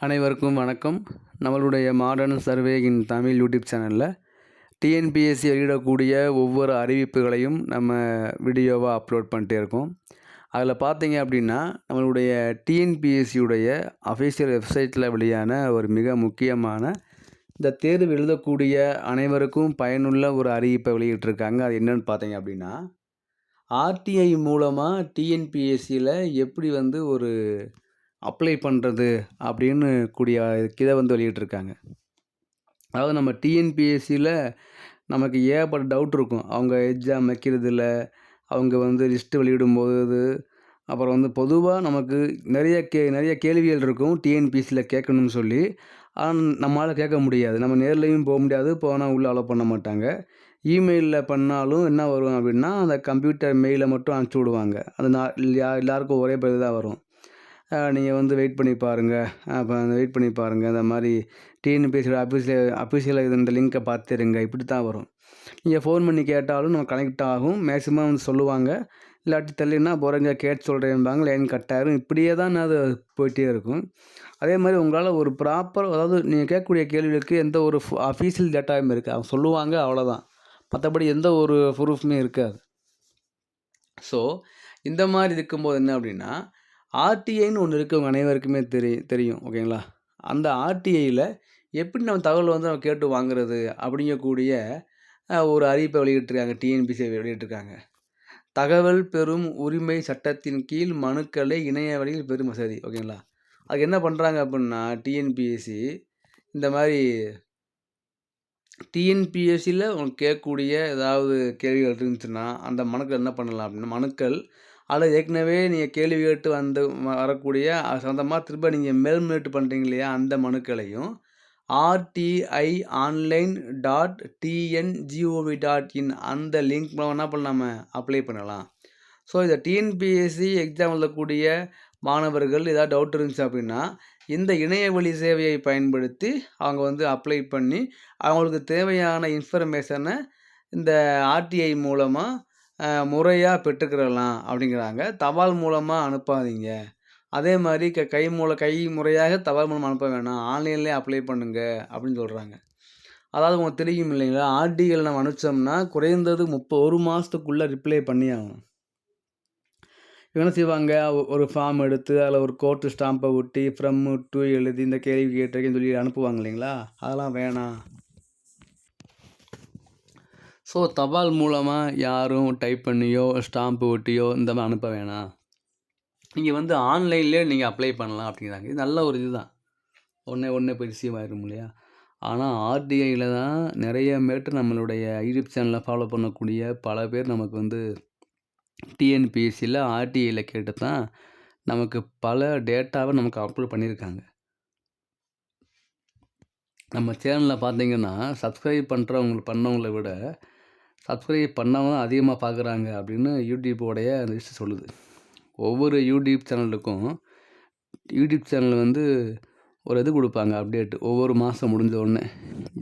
அனைவருக்கும் வணக்கம். நம்மளுடைய modern survey in Tamil YouTube சேனலில் டிஎன்பிஎஸ்சி வெளியிடக்கூடிய ஒவ்வொரு அறிவிப்புகளையும் நம்ம வீடியோவாக அப்லோட் பண்ணிட்டே இருக்கோம். அதில் பார்த்தீங்க அப்படின்னா நம்மளுடைய டிஎன்பிஎஸ்சியுடைய அஃபீஷியல் வெப்சைட்டில் வெளியான ஒரு மிக முக்கியமான இந்த தேர்வு எழுதக்கூடிய அனைவருக்கும் பயனுள்ள ஒரு அறிவிப்பை வெளியிட்டிருக்காங்க. அது என்னன்னு பார்த்தீங்க அப்படின்னா ஆர்டிஐ மூலமாக டிஎன்பிஎஸ்சியில் எப்படி வந்து ஒரு அப்ளை பண்ணுறது அப்படின்னு கூடிய இதை வந்து வெளியிட்டிருக்காங்க. அதாவது நம்ம டிஎன்பிஎஸ்சியில் நமக்கு ஏகப்பட்ட டவுட் இருக்கும். அவங்க எக்ஸாம் வைக்கிறதுல அவங்க வந்து லிஸ்ட்டு வெளியிடும்போது அப்புறம் வந்து பொதுவாக நமக்கு நிறைய கே நிறைய கேள்விகள் இருக்கும் டிஎன்பிஎஸ்சியில் கேட்கணும்னு சொல்லி. ஆனால் நம்மளால் கேட்க முடியாது. நம்ம நேர்லேயும் போக முடியாது. போனால் உள்ளே அலோவ் பண்ண மாட்டாங்க. இமெயிலில் பண்ணாலும் என்ன வரும் அப்படின்னா அந்த கம்ப்யூட்டர் மெயிலை மட்டும் அனுப்பிச்சி விடுவாங்க. அது நான் எல்லாருக்கும் ஒரே பதில் தான் வரும். நீங்கள் வந்து வெயிட் பண்ணி பாருங்கள் அப்போ வெயிட் பண்ணி பாருங்கள் இந்த மாதிரி டிஎன்பிஎஸ்சியோட அஃபிஷியல் அஃபீஷியல் இது இந்த லிங்க்கை பார்த்துருங்க. இப்படி தான் வரும். நீங்கள் ஃபோன் பண்ணி கேட்டாலும் நம்ம கனெக்ட் ஆகும். மேக்ஸிமம் வந்து சொல்லுவாங்க. இல்லாட்டி தெரியலனா போகிறேங்க கேட்டு சொல்கிறேன்பாங்க லைன் கட் ஆயிரும். இப்படியே தான் அது போயிட்டே இருக்கும். அதே மாதிரி உங்களால் ஒரு ப்ராப்பர் அதாவது நீங்கள் கேட்கக்கூடிய கேள்விகளுக்கு எந்த ஒரு அஃபீஷியல் டேட்டாவும் இருக்குது. அவங்க சொல்லுவாங்க அவ்வளோதான் மற்றபடி எந்த ஒரு ப்ரூஃப்மே இருக்காது. ஸோ இந்த மாதிரி இருக்கும்போது என்ன அப்படின்னா ஆர்டிஐன்னு ஒன்று இருக்கவங்க அனைவருக்குமே தெரியும் தெரியும் ஓகேங்களா? அந்த ஆர்டிஐயில் எப்படி நம்ம தகவல் வந்து நம்ம கேட்டு வாங்குறது அப்படிங்கக்கூடிய ஒரு அறிவிப்பை வெளியிட்டிருக்காங்க டிஎன்பிசி வெளியிட்டிருக்காங்க. தகவல் பெறும் உரிமை சட்டத்தின் கீழ் மனுக்களை இணைய வழியில் பெறும் வசதி ஓகேங்களா? அதுக்கு என்ன பண்ணுறாங்க அப்படின்னா டிஎன்பிஎஸ்சி இந்த மாதிரி டிஎன்பிஎஸ்சியில் உங்களுக்கு கேட்கக்கூடிய ஏதாவது கேள்விகள் இருந்துச்சுன்னா அந்த மனுக்கள் என்ன பண்ணலாம் அப்படின்னா மனுக்கள் அல்லது ஏற்கனவே நீங்கள் கேள்வி கேட்டு வந்து வரக்கூடிய சொந்தமாக சம்மந்தமாக திரும்ப நீங்கள் மேல்முறையீட்டு பண்ணுறீங்க இல்லையா அந்த மனுக்களையும் RTI online dot T N G O V dot in அந்த லிங்க் மூலம் என்ன பண்ணலாம் அப்ளை பண்ணலாம். ஸோ இந்த டிஎன்பிஎஸ்சி எக்ஸாம் எழுதக்கூடிய மாணவர்கள் ஏதாவது டவுட் இருந்துச்சு அப்படின்னா இந்த இணையவழி சேவையை பயன்படுத்தி அவங்க வந்து அப்ளை பண்ணி அவங்களுக்கு தேவையான இன்ஃபர்மேஷனை இந்த ஆர்டிஐ மூலமாக முறையாக பெற்றுக்கிறலாம் அப்படிங்கிறாங்க. தபால் மூலமாக அனுப்பாதீங்க. அதே மாதிரி க கை மூல கை முறையாக தபால் மூலமாக அனுப்ப வேணாம். ஆன்லைன்லேயே அப்ளை பண்ணுங்க அப்படின்னு சொல்கிறாங்க அதாவது உங்களுக்கு தெரியும் இல்லைங்களா? ஆர்டிகள் நம்ம அனுப்பிச்சோம்னா குறைந்தது முப்பது ஒரு மாதத்துக்குள்ளே ரிப்ளை பண்ணி ஆகணும். இவங்க என்ன செய்வாங்க? ஒரு ஃபார்ம் எடுத்து அதில் ஒரு கோர்ட்டு ஸ்டாம்பை ஒட்டி ஃப்ரம் டு எழுதி இந்த கேள்வி கேட்டிருக்கேன்னு சொல்லி அனுப்புவாங்க இல்லைங்களா? அதெல்லாம் வேணாம். ஸோ தபால் மூலமாக யாரும் டைப் பண்ணியோ ஸ்டாம்ப்பு ஒட்டியோ இந்த மாதிரி அனுப்ப வேணாம் நீங்கள் வந்து ஆன்லைன்லேயே நீங்கள் அப்ளை பண்ணலாம் அப்படிங்கிறாங்க. இது நல்ல ஒரு இதுதான். ஒன்றே ஒன்றே போய் ரிசீவ் ஆயிரும் இல்லையா? ஆனால் ஆர்டிஐயில் தான் நிறைய மேட்டு நம்மளுடைய யூடியூப் சேனலில் ஃபாலோ பண்ணக்கூடிய பல பேர் நமக்கு வந்து டிஎன்பிஎஸ்சியில் ஆர்டிஐயில் கேட்டு தான் நமக்கு பல டேட்டாவை நமக்கு அப்லோட் பண்ணியிருக்காங்க. நம்ம சேனலில் பார்த்தீங்கன்னா சப்ஸ்கிரைப் பண்ணுறவங்க பண்ணவங்கள விட சப்ஸ்கிரைப் பண்ணவங்க அதிகமாக பார்க்குறாங்க அப்படின்னு யூடியூப்போடைய அந்த லிஸ்ட்டு சொல்லுது. ஒவ்வொரு யூடியூப் சேனலுக்கும் யூடியூப் சேனல் வந்து ஒரு இது கொடுப்பாங்க அப்டேட் ஒவ்வொரு மாதம் முடிஞ்ச உடனே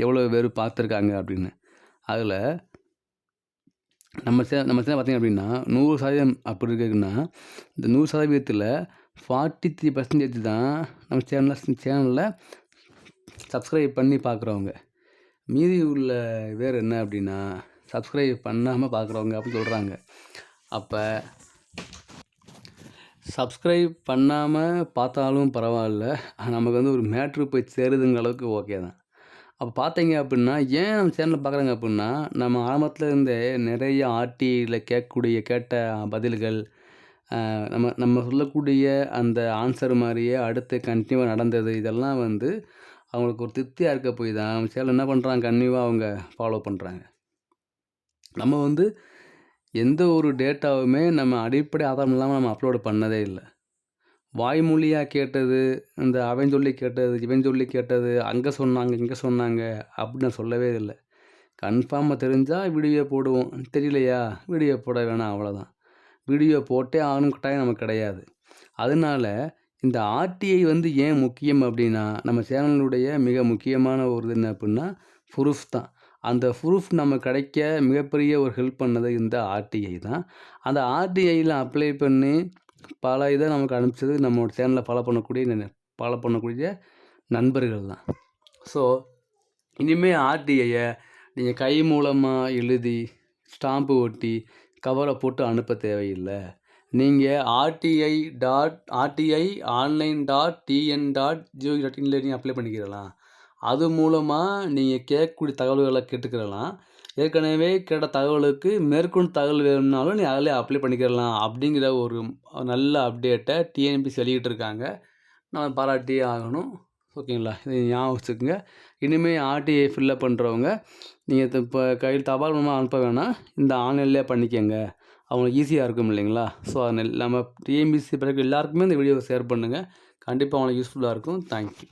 எவ்வளோ பேர் பார்த்துருக்காங்க அப்படின்னு. அதில் நம்ம சே நம்ம சேனல் பார்த்திங்க அப்படின்னா நூறு சதவீதம் அப்படி இருக்குன்னா இந்த நூறு சதவீதத்தில் ஃபார்ட்டி த்ரீ பர்சன்டேஜ் தான் நம்ம சேனலில் சேனலில் சப்ஸ்கிரைப் பண்ணி பார்க்குறவங்க மீதி உள்ள வேறு என்ன அப்படின்னா சப்ஸ்கிரைப் பண்ணாமல் பார்க்குறவங்க அப்படின்னு சொல்கிறாங்க அப்போ சப்ஸ்கிரைப் பண்ணாமல் பார்த்தாலும் பரவாயில்ல. நமக்கு வந்து ஒரு மேட்ரு போய் சேருதுங்கிற அளவுக்கு ஓகே தான். அப்போ பார்த்தீங்க அப்படின்னா ஏன் நம்ம சேனலில் பார்க்குறாங்க அப்படின்னா நம்ம ஆரம்பத்தில் இருந்தே நிறைய ஆர்டியில் கேட்கக்கூடிய கேட்ட பதில்கள் நம்ம நம்ம சொல்லக்கூடிய அந்த ஆன்சர் மாதிரியே அடுத்து கண்டினியூவாக நடந்தது இதெல்லாம் வந்து அவங்களுக்கு ஒரு திருப்தியாக இருக்க போய் தான். சேனல் என்ன பண்ணுறாங்க கண்டினியூவாக அவங்க ஃபாலோ பண்ணுறாங்க நம்ம வந்து எந்த ஒரு டேட்டாவுமே நம்ம அடிப்படை ஆதாரம் இல்லாமல் நம்ம அப்லோடு பண்ணதே இல்லை. வாய்மொழியாக கேட்டது இந்த அவன் சொல்லி கேட்டது இவன் சொல்லி கேட்டது அங்கே சொன்னாங்க இங்கே சொன்னாங்க அப்படின்னு நான் சொல்லவே இல்லை. கன்ஃபார்மாக தெரிஞ்சால் வீடியோ போடுவோம். தெரியலையா? வீடியோ போட வேணாம் அவ்வளோதான் வீடியோ போட்டே ஆகணும் கட்டாயம் நமக்கு கிடையாது. அதனால இந்த ஆர்டிஐ வந்து ஏன் முக்கியம் அப்படின்னா நம்ம சேனலுடைய மிக முக்கியமான ஒரு இது என்ன அப்படின்னா ப்ரூஃப் தான். அந்த ப்ரூஃப் நம்ம கிடைக்க மிகப்பெரிய ஒரு ஹெல்ப் பண்ணது இந்த ஆர்டிஐ தான். அந்த ஆர்டிஐயில் அப்ளை பண்ணி பல இதை நமக்கு அனுப்பிச்சது நம்மளோட சேனலில் ஃபாலோ பண்ணக்கூடிய ஃபாலோ பண்ணக்கூடிய நண்பர்கள் தான். ஸோ இனிமேல் ஆர்டிஐயை நீங்கள் கை மூலமாக எழுதி ஸ்டாம்பு ஒட்டி கவரை போட்டு அனுப்ப தேவையில்லை. நீங்கள் RTI dot RTI online dot TN dot gov dot இன்ல நீங்கள் அப்ளை பண்ணிக்கிறலாம். அது மூலமாக நீங்கள் கேட்கக்கூடிய தகவல்களை கேட்டுக்கிறலாம். ஏற்கனவே கேட்ட தகவலுக்கு மேற்கொண்டு தகவல் வேணும்னாலும் நீ அதிலே அப்ளை பண்ணிக்கிறலாம் அப்படிங்கிற ஒரு நல்ல அப்டேட்டை டிஎன்பிசி வெளியிட்டு இருக்காங்க. நம்ம பாராட்டியே ஆகணும். ஓகேங்களா? இதை ஞாபகம் வச்சுக்கோங்க. இனிமேல் ஆர்டிஐ ஃபில்லப் பண்ணுறவங்க நீங்கள் இப்போ கையில் தபால் மூலமாக அனுப்ப வேணாம். இந்த ஆன்லைன்லேயே பண்ணிக்கோங்க. அவங்களுக்கு ஈஸியாக இருக்கும் இல்லைங்களா? ஸோ அதனால் நம்ம டிஎன்பிசி பிறகு எல்லாருக்குமே இந்த வீடியோவை ஷேர் பண்ணுங்கள் கண்டிப்பாக அவங்களுக்கு யூஸ்ஃபுல்லாக இருக்கும். தேங்க்யூ